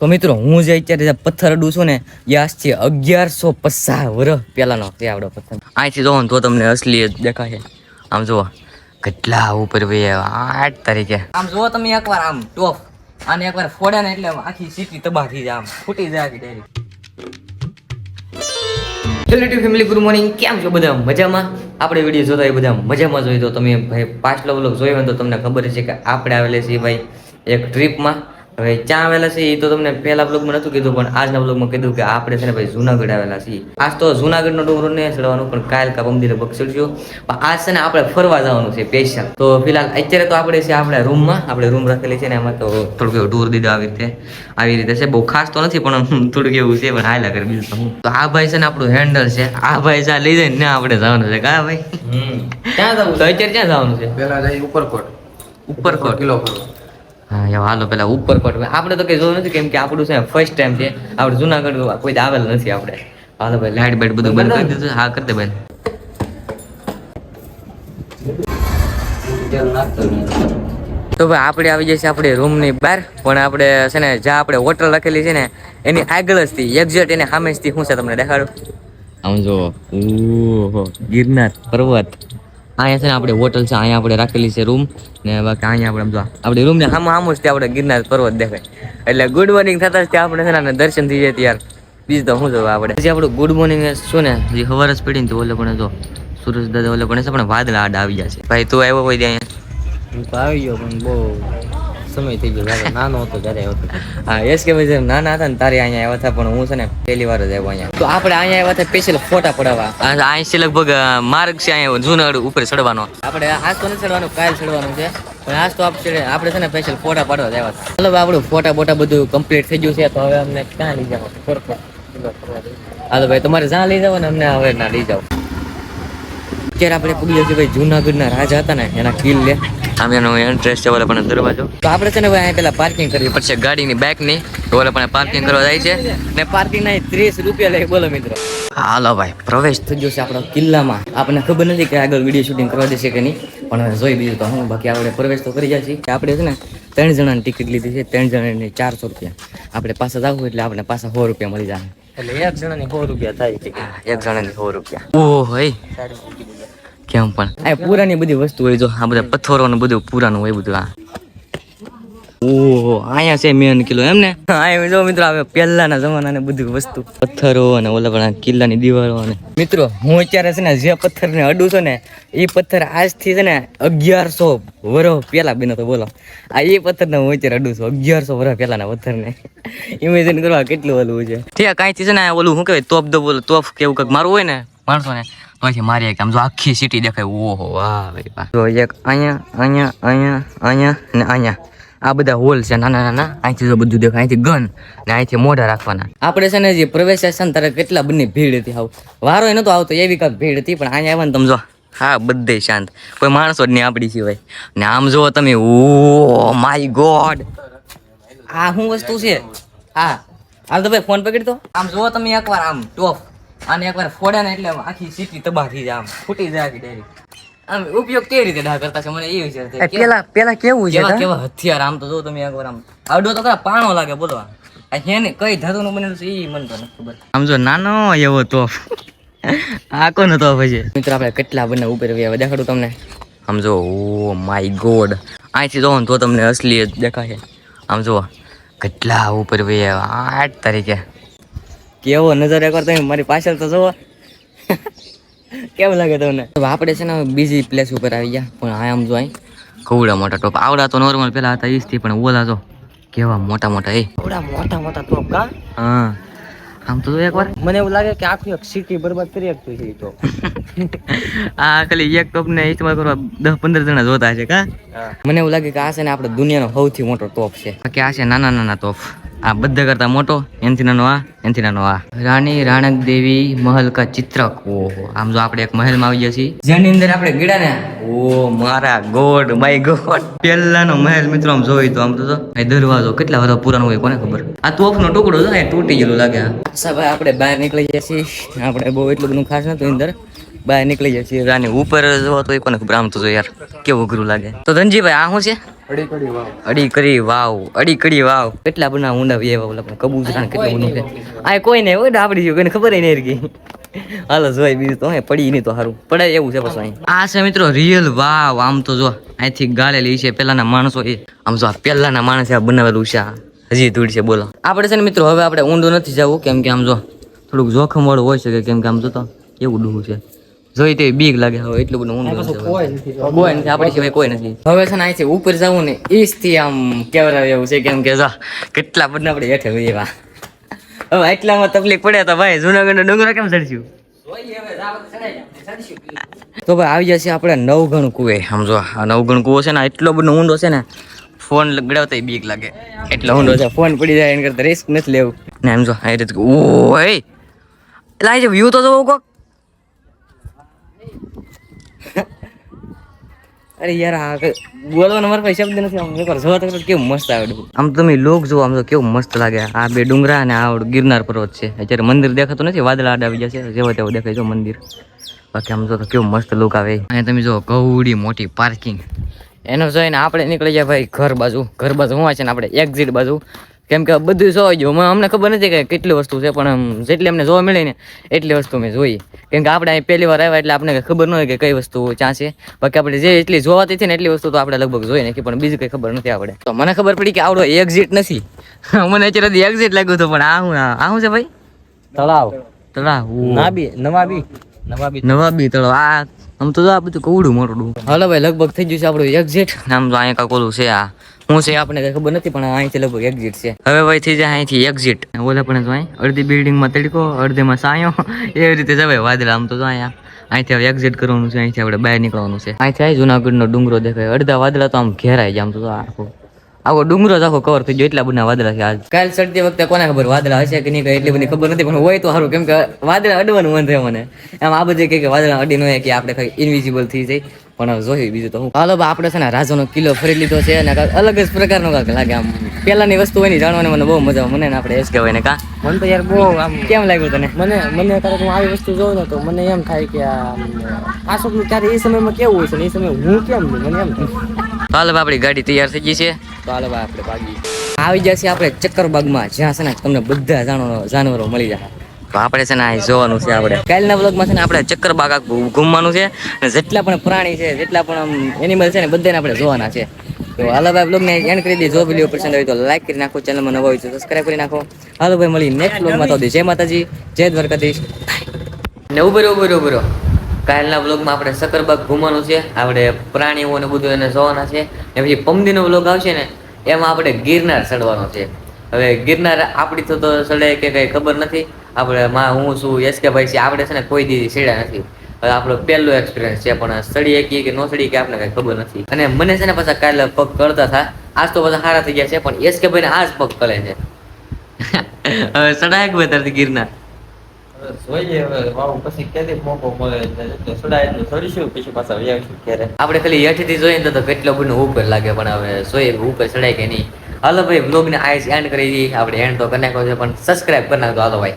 તો મિત્રો, હું જે અત્યારે પથ્થર અડું છું ને, એ છે અગિયારસો પચાસ વર્ષ પહેલાનો તે આવડો પથ્થર. અહીંથી જોવો તો તમને અસલી દેખાશે. આમ જુઓ કેટલા ઉપર ભાઈ આઠ તારીખે. આમ જુઓ તમે એકવાર, આમ ટોપ. અને એકવાર ફોડે ને એટલે આખી સીટી તબાહ થઈ જાય, આમ ફૂટી જાય આખી diary. Hello YouTube family good morning કેમ છો બધા? મજામાં? આપણે વીડિયો જોતા હોય, બધા મજામાં જોઈ તો તમે ભાઈ પાછલો વ્લોગ જોયો હોય તો તમને ખબર છે કે આપણે આવેલા છીએ ભાઈ, એક ટ્રીપમાં હવે ક્યાં આવેલા છે એ તો તમને પહેલા બ્લોગમાં નતું કીધું પણ આજના બ્લોગમાં કીધું કે આપણે છે ને ભાઈ જુનાગઢ આવેલા છીએ. આજ તો જુનાગઢનો ડુંગરો નહીં ચડવાનો પણ કાયલ કા પમદીરે બક્ષડજો પણ આજ છે ને આપણે ફરવા જવાનું છે સ્પેશિયલ તો ફિલહાલ અત્યારે તો આપણે છે આપણા રૂમમાં આપણે રૂમ રાખેલી છે ને એમાં તો થોડુંક એવું ટૂર દીધો આવી રીતે. આવી રીતે છે બહુ ખાસ તો નથી પણ થોડુંક એવું છે પણ હાલ કરે બીજું તો આ ભાઈ છે ને આપણું હેન્ડલ છે. આ ભાઈ જ્યાં લઈ જાય ને આપણે જવાનું છે. કા ભાઈ? ક્યાં જવું અત્યારે ક્યાં જવાનું છે? પેલા જાય ઉપરકોટ. ઉપરકોટ. કિલો ફરવા હા હાલો, પેલા ઉપરકોટ આપણે તો કઈ જોયું નથી, કેમ કે આપણું છે ફર્સ્ટ ટાઈમ છે. આપણે જુનાગઢ કોઈ આવેલ નથી આપણે. હાલો ભાઈ, લાઈટ બાઈટ બધું બંધ કરી દીધું હા, કરી બંધ તો ભાઈ, આપણે આવી જશે આપણે રૂમની બહાર. પણ આપણે છે ને, જ્યાં આપણે હોટલ રાખેલી છે ને, એની આગળ જ થી એક્ઝેક્ટ એની સામે જ થી શું છે તમને દેખાડું. આમ જો ગિરનાર પર્વત. અહીંયા છે ને આપણે હોટલ છે, અહીંયા આપણે રાખેલી છે રૂમ ને બાકી અહીંયા આપણે જો, આપણે રૂમ ને સામો સામો જ આપણે ગિરનાર પર્વત દેખાય. એટલે ગુડ મોર્નિંગ થતા જ આપણે છે ને દર્શન થઈ જાય ત્યાર. બીજું તો શું જોવા આપણે? પછી આપણું ગુડ મોર્નિંગ શું ને? જે ખબર જ પડી ને તો ઓલે પણ જો સુરજ દાદા ઓલે પણ છે પણ વાદળા આડા આવી ગયા છે. ભાઈ, તું આવ્યો હોય ત્યાં? આવી ગયો પણ બહુ સમય થઈ ગયો જ્યારે નાનો હતો ત્યારે આવ્યો હતો હા યશ કે ભાઈ નાના હતા ને તારે અહીંયા આવ્યા હતા, પણ હું છે ને પહેલી વાર જ આવ્યો અહીંયા. તો આપણે અહીંયા આવ્યા હતા સ્પેશિયલ ફોટા પડાવવા. અહીં છે લગભગ માર્ગ છે અહીંયા, જુનાગઢ ઉપર ચડવાનો. આપણે આજ તો નથી ચડવાનું, કાલ ચડવાનું છે. પણ આજ તો આપણે આપણે છે ને સ્પેશિયલ ફોટા પાડવા જ હતા. આપણું ફોટા બોટા બધું કમ્પ્લીટ થઈ ગયું છે, તો હવે અમને ક્યાં લઈ જાવ હાલો ભાઈ, તમારે જ્યાં લઈ જાવ ને અમને હવે ના લઈ જાવ અત્યારે આપણે પૂગ્યા છીએ ભાઈ જુનાગઢના રાજા હતા ને એના કિલ લે. આમ એનો એન્ટ્રેસ છે ઓલા પણ દરવાજો. તો આપણે છે ને ભાઈ અહીંયા પેલા પાર્કિંગ કરવી પડશે ગાડીની બાઇકની તો ઓલા પણ પાર્કિંગ કરવા જાય છે. ને પાર્કિંગ ના ત્રીસ રૂપિયા લે બોલો મિત્રો. હાલો ભાઈ પ્રવેશ થઈ ગયો છે આપણો કિલ્લામાં. આપણને ખબર નથી કે આગળ વીડિયો શૂટિંગ કરવા દેશે કે નહીં. પણ જોઈ બીજું તો હું બાકી આપણે પ્રવેશ તો કરી જાય છીએ આપણે છે ને ત્રણ જણાની ટિકિટ લીધી છે ત્રણ જણાની ચારસો રૂપિયા. આપણે પાછા જવું એટલે આપણે પાછા સો રૂપિયા મળી જાય. એટલે એક જણાની સો રૂપિયા થાય છે એક જણાની સો રૂપિયા. ઓહો કેમ પણ? આ પુરાની બધી વસ્તુ હોય જો. આ બધા પથ્થરો ને બધું પુરાનું હોય બધું આ. ઓહો અહીંયા છે મેન કિલ્લો એમ ને? અહીંયા જો મિત્રો આવે પહેલાના જમાનાની બધી વસ્તુ. પથ્થરો અને ઓલા પણ કિલ્લાની દિવાલો અને. મિત્રો હું અત્યારે છે ને જે પથ્થરને અડું છું ને એ પથ્થર આજથી છે ને અગિયારસો વર્ષ પહેલા બન્યો તો બોલો. આ એ પથ્થરને હું અત્યારે અડું છું અગિયારસો વર્ષ પહેલાના પથ્થરને. ઇમેજિન કરવા કેટલું ઓલું છે. ઠીક કાંઈથી છે ને ઓલું શું કહેવાય તોપ દો બોલો તોપ કેવું કંઈક મારું હોય ને માણસો ને પછી મારી એક આમ જો આખી સિટી દેખાય. ઓહો, વાહ ભાઈ, વાહ. જો એક અહીંયા અહીંયા અહીંયા અહીંયા ને અહીંયા. આ બધા હોલ છે, નાના નાના. અહીંથી જો બધું દેખાય, અહીંથી ગન ને અહીંથી મોઢા રાખવાના. આપણે છે ને જે પ્રવેશ છે તારે કેટલા બંને ભીડ હતી આવ વારો નતો આવતો, એવી કાંક ભીડ હતી, પણ અહીંયા આવે ને તમે જો, હા, બધે શાંત. કોઈ માણસો જ નહીં આપણી સિવાય. ને આમ જો તમે ઓ માય ગોડ આ શું વસ્તુ છે? હા. હાલ તો ભાઈ ફોન પકડી તો આમ જુઓ તમે એકવાર આમ, ટોપ. આને એકવાર ફોડે ને એટલે આખી સીટી તબાહ થઈ જાય આમ. ફૂટી જાય આખી ડાયરી આમ ઉપયોગ કેવી રીતે ડા કરતા છે? મને એ વિચાર થાય. પેલા પેલા કેવું છે કેવા હથિયાર આમ તો જો તમે એકવાર આમ આડો તો ખરા પાણો લાગે બોલો આ હે ને કઈ ધાતુનું બનેલું છે એ મને તો નથી ખબર. આમ જો નાનો એવો તોફ આ કોનો તોફ છે? મિત્ર આપણે કેટલા બંને ઉપર વ્યા દેખાડું તમને. આમ જો ઓ માય ગોડ અહીંથી જોવો તો તમને અસલી દેખાય દેખાશે. આમ જો કેટલા ઉપર વ્યા આઠ તારીખે. કેવો નજર એકવાર તમે મારી પાછળ તો જુઓ. કેવું લાગે તમને? આપણે છે ને બીજી પ્લેસ ઉપર આવી ગયા પણ આ આમ જો અહીં. કવડા મોટા ટોપ. આવડા તો નોર્મલ પેલા હતા ઈ થી પણ ઓલા જો કેવા મોટા મોટા એ. થોડા મોટા મોટા ટોપ કા? હા. આમ તો એકવાર મને એવું લાગે કે આખી એક સિટી બરબાદ કરી શકતું છે તો. આ ખાલી એક ટોપ ને ઇસ્તેમાલ કરવા દસ પંદર જણા જોતા છે કા? મને એવું લાગે કે આ છે ને આપણે દુનિયાનો સૌથી મોટો ટોપ છે. કે આ છે નાના નાના ટોપ. આ બધા કરતા મોટો, એનથી નાનો આ, એનથી નાનો આ. રાણી રાણક દેવી મહલ કા ચિત્રક. ઓહો, આમ જો આપણે એક મહેલમાં આવી છીએ. જેની અંદર આપણે ગીડા ને ઓ મારા ગોડ, માય ગોડ. પહેલાનો મહેલ મિત્રો આમ જોઈ તો આમ તો દરવાજો કેટલા વર્ષ પુરાનો હોય કોને ખબર? આ તોફનો ટુકડો છે તૂટી ગયેલો લાગે સાહેબ આપણે બહાર નીકળી જઈએ છીએ. આપણે બહુ એટલું બધું ખાસ નતું અંદર. બહાર નીકળી જાય છીએ. રાની ઉપર જવા તો એ કોને ખબર? આમ તો યાર, કેવું અઘરું લાગે. તો ધનજીભાઈ, આ શું છે? અડી કરી વાવ અડી કરી વાવ. કેટલા બના ઊંડા વે વાવ પણ કબૂતરા કેટલું ઊંડું છે. આ કોઈ નહીં હોય આપડી જો કોઈને ખબર નહીં રહી હાલો, જોઈ બીજું તો, હે, પડી નહીં તો સારું પડે એવું છે પછી. આ છે મિત્રો રિયલ વાવ, આમ તો જો, અહીંથી ગાળેલી છે, પેલાના માણસો એ. આમ જો આ પેલાના માણસે આ બનાવેલું છે. હજી ધૂળ છે, બોલો. આપણે છે ને મિત્રો, હવે આપણે ઊંડું નથી જવું, કેમ કે આમ જો થોડુંક જોખમ વાળું હોય શકે, કેમ કે આમ જો તો કેવું ડૂહું છે. જોઈ તે બીક લાગે હવે એટલું બધું ઊંડું. કોઈ નથી આપણી સિવાય કોઈ નથી. હવે છે ને અહીંથી ઉપર જવું ને એ થી આમ કેવરાવે એવું છે કેમ કે જો કેટલા બધા આપણે હેઠે હોઈએ એવા. હવે એટલામાં તકલીફ પડે તો ભાઈ જુનાગઢ ડુંગરા કેમ ચડશું તો ભાઈ આવી જશે આપણે નવગણ કુએ સમજો આ નવગણ કુવો છે ને એટલો બધો ઊંડો છે ને ફોન લગડાવતા બીક લાગે. એટલો ઊંડો છે ફોન પડી જાય એને કરતા રિસ્ક નથી લેવું. ને એમ જો આ રીતે ઓ એટલે આ વ્યૂ તો જોવો કોક. અરે યાર, આ કઈ- બોલવાનો પૈસા શબ્દ નથી, આમ એકવાર જોવા તો કેવું મસ્ત આવડ્યું આમ તમે લોક જુઓ, આમ તો કેવું મસ્ત લાગે. આ બે ડુંગરા અને આ ગિરનાર પર્વત છે. અત્યારે મંદિર દેખાતું નથી, વાદળા આડા આવી જશે જેવો તેવો દેખાય જો મંદિર. બાકી આમ જો તો કેવું મસ્ત લુક આવે. અહીંયા તમે જો કવડી મોટી પાર્કિંગ એનો જોઈને આપણે નીકળી જાય ભાઈ ઘર બાજુ. ઘર બાજુ હું છે ને, આપણે એક્ઝિટ બાજુ. કેમ કે બધું જોવા ગયું મને અમને ખબર નથી કે કેટલી વસ્તુ છે પણ આમ જેટલી અમને જોવા મળે ને એટલી વસ્તુ મેં જોઈ. કેમ કે આપણે અહીં પહેલી વાર આવ્યા એટલે આપણે ખબર ન હોય કે કઈ વસ્તુ ક્યાં છે. બાકી આપણે જે એટલી જોવાતી હતી ને એટલી વસ્તુ તો આપણે લગભગ જોઈ નાખી પણ બીજી કઈ ખબર નથી આપણે. તો મને ખબર પડી કે આવડો એક્ઝિટ નથી. મને અત્યારે એક્ઝિટ લાગ્યું હતું પણ આ હું આ શું છે ભાઈ? તળાવ. તળાવ. નવાબી નવાબી. નવાબી તળાવ. આ આમ તો આ બધું કવડું મોટું હાલો ભાઈ લગભગ થઈ ગયું છે આપણું એક્ઝિટ આમ તો અહીંયા કોલું છે આ. હું છે આપણને કઈ ખબર નથી પણ અહીંથી લગભગ એક્ઝિટ છે. હવે ભાઈ થઈ જાય અહીંથી એક્ઝિટ ઓલા પણ જો અહીં અડધી બિલ્ડિંગમાં તડકો અડધીમાં સાયો. એવી રીતે જવાય વાદળા આમ તો જો અહીંયા. અહીંથી હવે એક્ઝિટ કરવાનું છે અહીંથી આપણે બહાર નીકળવાનું છે. અહીંથી જુનાગઢનો ડુંગરો દેખાય. અડધા વાદળા તો આમ ઘેરાય જાય આમ તો આખો. આખો ડુંગરો જ આખો કવર થઈ ગયો એટલા બધા વાદળા છે આજ. કાલ ચડતી વખતે કોને ખબર વાદળા હશે કે નહીં કઈ એટલી બધી ખબર નથી પણ હોય તો સારું કેમ કે વાદળા અડવાનું મન થાય મને. આમ આ બધી કે વાદળા અડી ન હોય કે આપણે કઈ ઇનવિઝિબલ થઈ જાય. પણ જોઈએ બીજું તો હું. હાલો આપણે છે ને રાજાનો કિલ્લો ફરી લીધો છે અને અલગ જ પ્રકારનો કાંક લાગે. આમ પેલાની વસ્તુ હોય ને જાણવાની મને બહુ મજા મને આપણે એસ કહેવાય ને કા? મને તો યાર બહુ આમ કેમ લાગ્યું તને? મને મને અત્યારે હું આવી વસ્તુ જોઉં ને તો મને એમ થાય કે આ આ ત્યારે એ સમયમાં કેવું હોય છે ને એ સમયે હું કેમ છું? મને એમ થાય. હાલો આપણી ગાડી તૈયાર થઈ ગઈ છે. હાલો આપણે ભાગી. આવી જશે આપણે ચક્કરબાગમાં જ્યાં છે ને તમને બધા જાનવરો જાનવરો મળી જાય. તો આપણે છે ને આ જોવાનું છે આપણે. કાલના બ્લોગમાં છે ને આપણે ચક્કરબાગ ઘૂમવાનું છે. અને જેટલા પણ પ્રાણી છે જેટલા પણ એનિમલ છે ને બધાને આપણે જોવાના છે. તો હાલો ભાઈ બ્લોગને એન્ડ કરી દઈએ. જો વીડિયો પસંદ આવી તો લાઈક કરી નાખો ચેનલમાં નવા હોય તો સબસ્ક્રાઈબ કરી નાખો. હાલો ભાઈ મળી નેક્સ્ટ બ્લોગમાં તો જય માતાજી જય દ્વારકાધીશ. ને ઊભો રહ્યો ઊભો રહ્યો ઊભો રહ્યો. કાલના વ્લોગમાં આપણે સકરબાગ ઘૂમવાનું છે. આપણે પ્રાણીઓ ને બધું એને જોવાના છે. ને પછી પમદીનો વ્લોગ આવશે ને, એમાં આપણે ગિરનાર ચડવાનો છે. હવે ગિરનાર આપણી તો ચડે કે કઈ ખબર નથી. આપણે માં હું છું એસકે ભાઈ છે આપણે છે ને કોઈ દી ચડ્યા નથી. હવે આપણો પહેલો એક્સપિરિયન્સ છે, પણ સડી શકીએ કે ન સડી કે આપણે કઈ ખબર નથી. અને મને છે ને પાછા કાલે પગ કરતા હતા. આજ તો બધા સારા થઈ ગયા છે, પણ એસકે ભાઈને આજ પગ કરે છે. હવે ચડાય કે ગિરનાર? આપણે ખાલી હેઠથી જોઈએ ને તો કેટલો બધું ઉપર લાગે, પણ હવે સોય ઉપર ચડાય કે નહીં. હાલો ભાઈ બ્લોગને આઈસ એન્ડ કરી આપણે એન્ડ તો કરી નાખ્યો છે, પણ સબસ્ક્રાઇબ કરી નાખો હાલો ભાઈ.